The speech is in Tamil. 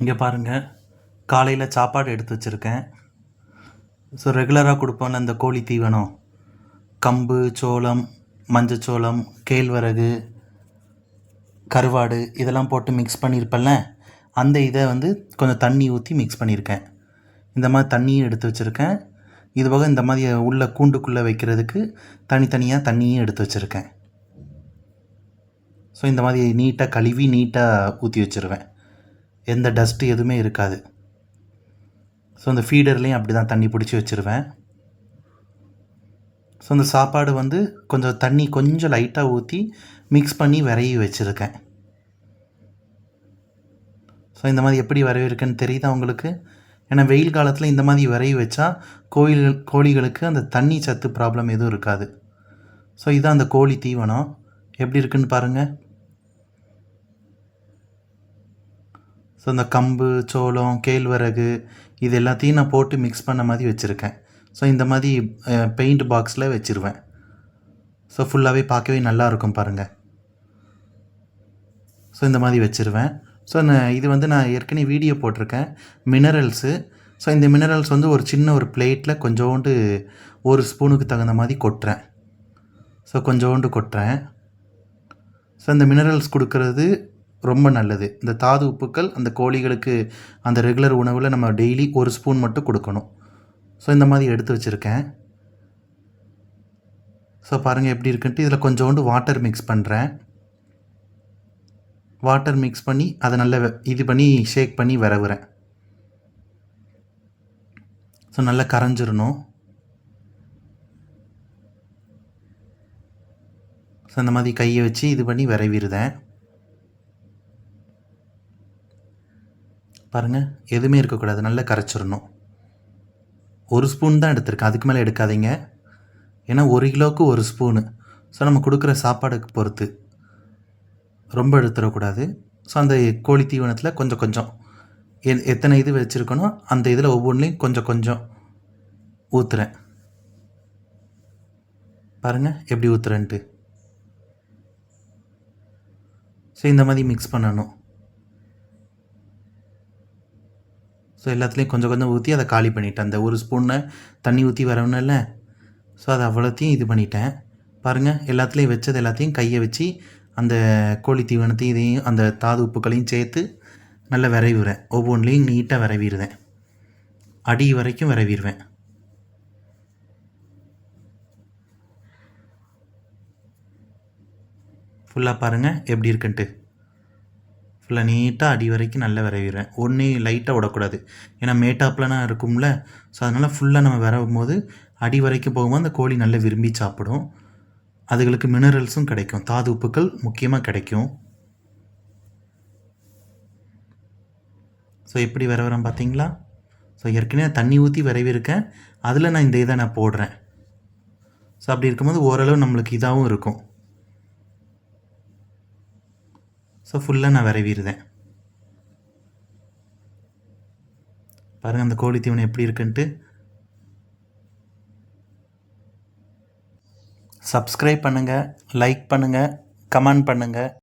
இங்கே பாருங்கள் காலையில் சாப்பாடு எடுத்து வச்சுருக்கேன். ஸோ ரெகுலராக கொடுப்போம்ல இந்த கோழி தீவனம். கம்பு சோளம் மஞ்சச்சோளம் கேழ்வரகு கருவாடு இதெல்லாம் போட்டு மிக்ஸ் பண்ணியிருப்பேன்ல அந்த இதை வந்து கொஞ்சம் தண்ணி ஊற்றி மிக்ஸ் பண்ணியிருக்கேன் இந்த மாதிரி தண்ணியும் எடுத்து வச்சுருக்கேன். இது போக இந்த மாதிரி உள்ள கூண்டுக்குள்ளே வைக்கிறதுக்கு தனித்தனியாக தண்ணியும் எடுத்து வச்சுருக்கேன். ஸோ இந்த மாதிரி நீட்டாக கழுவி நீட்டாக ஊற்றி வச்சுருவேன். எந்த டஸ்ட்டு எதுவுமே இருக்காது. ஸோ அந்த ஃபீடர்லேயும் அப்படி தான் தண்ணி பிடிச்சி வச்சுருவேன். ஸோ அந்த சாப்பாடு வந்து கொஞ்சம் தண்ணி கொஞ்சம் லைட்டாக ஊற்றி மிக்ஸ் பண்ணி விரைவி வச்சுருக்கேன். ஸோ இந்த மாதிரி எப்படி வரவிருக்குன்னு தெரியுதா உங்களுக்கு? ஏன்னா வெயில் காலத்தில் இந்த மாதிரி விரைவி வச்சா கோயில்கள் கோழிகளுக்கு அந்த தண்ணி சத்து ப்ராப்ளம் எதுவும் இருக்காது. ஸோ இதுதான் அந்த கோழி தீவனம். எப்படி இருக்குன்னு பாருங்கள் ஸோ இந்த கம்பு சோளம் கேழ்வரகு இது எல்லாத்தையும் நான் போட்டு மிக்ஸ் பண்ண மாதிரி வச்சுருக்கேன். ஸோ இந்த மாதிரி பெயிண்ட் பாக்ஸில் வச்சுருவேன். ஸோ ஃபுல்லாகவே பார்க்கவே நல்லா இருக்கும் பாருங்கள் ஸோ இந்த மாதிரி வச்சுருவேன். ஸோ நான் இது வந்து நான் ஏற்கனவே வீடியோ போட்டிருக்கேன். மினரல்ஸு ஸோ இந்த மினரல்ஸ் வந்து ஒரு சின்ன ஒரு பிளேட்டில் கொஞ்சோண்டு ஒரு ஸ்பூனுக்கு தகுந்த மாதிரி கொட்டுறேன். ஸோ கொஞ்சோண்டு கொட்டுறேன். ஸோ இந்த மினரல்ஸ் கொடுக்கறது ரொம்ப நல்லது. இந்த தாது உப்புக்கள் அந்த கோழிகளுக்கு அந்த ரெகுலர் உணவில் நம்ம டெய்லி ஒரு ஸ்பூன் மட்டும் கொடுக்கணும். ஸோ இந்த மாதிரி எடுத்து வச்சுருக்கேன். ஸோ பாருங்கள் எப்படி இருக்குன்ட்டு. இதில் கொஞ்சோண்டு வாட்டர் மிக்ஸ் பண்ணுறேன் வாட்டர் மிக்ஸ் பண்ணி அதை நல்லா இது பண்ணி ஷேக் பண்ணி விரவுறேன். ஸோ நல்லா கரைஞ்சிடணும் ஸோ இந்த மாதிரி கையை வச்சு இது பண்ணி விரைவிடுதேன் பாருங்கள் எதுவுமே இருக்கக்கூடாது. நல்லா கரைச்சிடணும். ஒரு ஸ்பூன் தான் எடுத்திருக்கேன். அதுக்கு மேலே எடுக்காதீங்க. ஏன்னா ஒரு கிலோவுக்கு ஒரு ஸ்பூனு ஸோ நம்ம கொடுக்குற சாப்பாடுக்கு பொறுத்து. ரொம்ப எடுத்துடக்கூடாது. ஸோ அந்த கோழி தீவனத்தில் கொஞ்சம் கொஞ்சம். எ எத்தனை இது வச்சுருக்கணும் அந்த இதில் ஒவ்வொன்றிலையும் கொஞ்சம் கொஞ்சம் ஊற்றுறேன் பாருங்கள் எப்படி ஊற்றுறேன்ட்டு ஸோ இந்த மாதிரி மிக்ஸ் பண்ணணும். ஸோ எல்லாத்துலேயும் கொஞ்சம் கொஞ்சம் ஊற்றி அதை காலி பண்ணிட்டேன். அந்த ஒரு ஸ்பூனை தண்ணி ஊற்றி வரணும்ல ஸோ அதை அவ்வளோத்தையும் இது பண்ணிட்டேன். பாருங்கள் எல்லாத்துலேயும் வச்சது எல்லாத்தையும் கையை வச்சு அந்த கோழி தீவனத்தையும் இதையும் அந்த தாது உப்புக்களையும் சேர்த்து நல்லா விரைவிடுறேன் ஒவ்வொன்றிலையும் நீட்டாக விரைவிடுவேன் அடி வரைக்கும் விரைவிடுவேன். ஃபுல்லாக பாருங்கள் எப்படி இருக்குன்ட்டு. ஃபுல்லாக நீட்டாக அடி வரைக்கும் நல்லா விரைவிடுவேன் ஒன்றே லைட்டாக விடக்கூடாது. ஏன்னா மேட்டாப்லனாக இருக்கும்ல ஸோ அதனால் ஃபுல்லாக நம்ம விரவும் போது அடி வரைக்கும் போகும்போது அந்த கோழி நல்லா விரும்பி சாப்பிடும். அதுகளுக்கு மினரல்ஸும் கிடைக்கும். தாது உப்புக்கள் முக்கியமாக கிடைக்கும். ஸோ எப்படி விரவுறேன் பார்த்தீங்களா? ஸோ ஏற்கனவே தண்ணி ஊற்றி விரைவிருக்கேன். அதில் நான் இந்த இதை நான் போடுறேன். ஸோ அப்படி இருக்கும்போது ஓரளவு நம்மளுக்கு இதாகவும் இருக்கும். ஸோ ஃபுல்லாக நான் விரைவிடுதேன் பாருங்கள் அந்த கோழி தீவனம் எப்படி இருக்குன்ட்டு. சப்ஸ்கிரைப் பண்ணுங்கள் லைக் பண்ணுங்கள் கமெண்ட் பண்ணுங்கள்